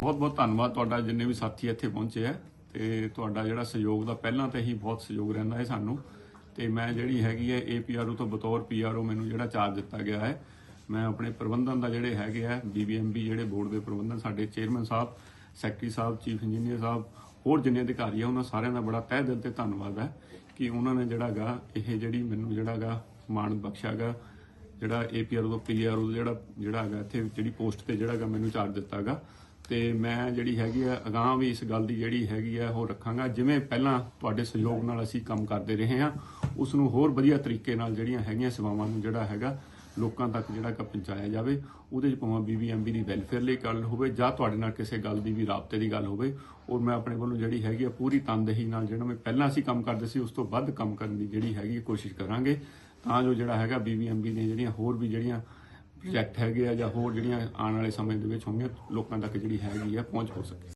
ਬਹੁਤ-ਬਹੁਤ ਧੰਨਵਾਦ ਤੁਹਾਡਾ ਜਿੰਨੇ ਵੀ ਸਾਥੀ ਇੱਥੇ ਪਹੁੰਚੇ ਆ ਤੇ ਤੁਹਾਡਾ ਜਿਹੜਾ ਸਹਿਯੋਗ ਦਾ ਪਹਿਲਾਂ ਤੇ ਹੀ ਬਹੁਤ ਸਹਿਯੋਗ ਰਹਿੰਦਾ ਹੈ ਸਾਨੂੰ। ਤੇ ਮੈਂ ਜਿਹੜੀ ਹੈਗੀ ਹੈ ਏਪੀਆਰਓ ਤੋਂ ਬਤੌਰ ਪੀਆਰਓ ਮੈਨੂੰ ਜਿਹੜਾ ਚਾਰਜ ਦਿੱਤਾ ਗਿਆ ਹੈ। ਮੈਂ ਆਪਣੇ ਪ੍ਰਬੰਧਨ ਦਾ ਜਿਹੜੇ ਹੈਗੇ ਆ ਬੀਬੀਐਮਬੀ ਜਿਹੜੇ ਬੋਰਡ ਦੇ ਪ੍ਰਬੰਧਨ, ਸਾਡੇ ਚੇਅਰਮੈਨ ਸਾਹਿਬ, ਸੈਕਟਰੀ ਸਾਹਿਬ, ਚੀਫ ਇੰਜੀਨੀਅਰ ਸਾਹਿਬ, ਹੋਰ ਜਿੰਨੇ ਅਧਿਕਾਰੀ ਆ, ਉਹਨਾਂ ਸਾਰਿਆਂ ਦਾ ਬੜਾ ਤਹਿ ਦਿਲ ਤੇ ਧੰਨਵਾਦ ਹੈ ਕਿ ਉਹਨਾਂ ਨੇ ਜਿਹੜਾਗਾ ਇਹ ਜਿਹੜੀ ਮੈਨੂੰ ਜਿਹੜਾਗਾ ਮਾਣ ਬਖਸ਼ਿਆਗਾ ਜਿਹੜਾ ਏਪੀਆਰ ਤੋਂ ਪੀਆਰ ਜਿਹੜਾ ਜਿਹੜਾ ਹੈਗਾ ਇੱਥੇ ਜਿਹੜੀ ਪੋਸਟ ਤੇ ਜਿਹੜਾਗਾ ਮੈਨੂੰ ਚਾਰਜ ਦਿੱਤਾਗਾ ਤੇ ਮੈਂ ਜਿਹੜੀ ਹੈਗੀ ਆ, ਅਗਾਹ ਵੀ ਇਸ ਗੱਲ ਦੀ ਜਿਹੜੀ ਹੈਗੀ ਆ, ਉਹ ਰੱਖਾਂਗਾ। ਜਿਵੇਂ ਪਹਿਲਾਂ ਤੁਹਾਡੇ ਸਹਿਯੋਗ ਨਾਲ ਅਸੀਂ ਕੰਮ ਕਰਦੇ ਰਹੇ ਹਾਂ ਉਸ ਨੂੰ ਹੋਰ ਵਧੀਆ ਤਰੀਕੇ ਨਾਲ ਜਿਹੜੀਆਂ ਹੈਗੀਆਂ ਸੇਵਾਵਾਂ ਨੂੰ ਜਿਹੜਾ ਹੈਗਾ, ਲੋਕਾਂ ਤੱਕ ਜਿਹੜਾ ਕਿ ਪਹੁੰਚਾਇਆ ਜਾਵੇ, ਉਹਦੇ ਚ ਭਾਵੇਂ ਬੀਬੀਐਮਬੀ ਦੀ ਵੈਲਫੇਅਰ ਲਈ ਗੱਲ ਹੋਵੇ, ਜਾਂ ਤੁਹਾਡੇ ਨਾਲ ਕਿਸੇ ਗੱਲ ਦੀ ਵੀ ਰਾਬਤੇ ਦੀ ਗੱਲ ਹੋਵੇ, ਔਰ ਮੈਂ ਆਪਣੇ ਵੱਲੋਂ ਜਿਹੜੀ ਹੈਗੀ ਆ, ਪੂਰੀ ਤਨਦੇਹੀ ਨਾਲ ਜਿਹੜਾ ਮੈਂ ਪਹਿਲਾਂ ਅਸੀਂ ਕੰਮ ਕਰਦੇ ਸੀ, ਉਸ ਤੋਂ ਵੱਧ ਕੰਮ ਕਰਨ ਦੀ ਜਿਹੜੀ ਹੈਗੀ ਕੋਸ਼ਿਸ਼ ਕਰਾਂਗੇ। ਤਾਂ ਜੋ ਜਿਹੜਾ ਹੈਗਾ ਬੀਬੀਐਮਬੀ ਨੇ ਜਿਹੜੀਆਂ ਹੋਰ ਵੀ ਜਿਹੜੀਆਂ ਪ੍ਰੋਜੈਕਟ ਹੈਗੇ ਆ ਜਾਂ ਹੋਰ ਜਿਹੜੀਆਂ ਆਉਣ ਵਾਲੇ ਸਮੇਂ ਦੇ ਵਿੱਚ ਹੋਣਗੀਆਂ, ਲੋਕਾਂ ਤੱਕ ਜਿਹੜੀ ਹੈਗੀ ਆ ਪਹੁੰਚ ਹੋ ਸਕੇ।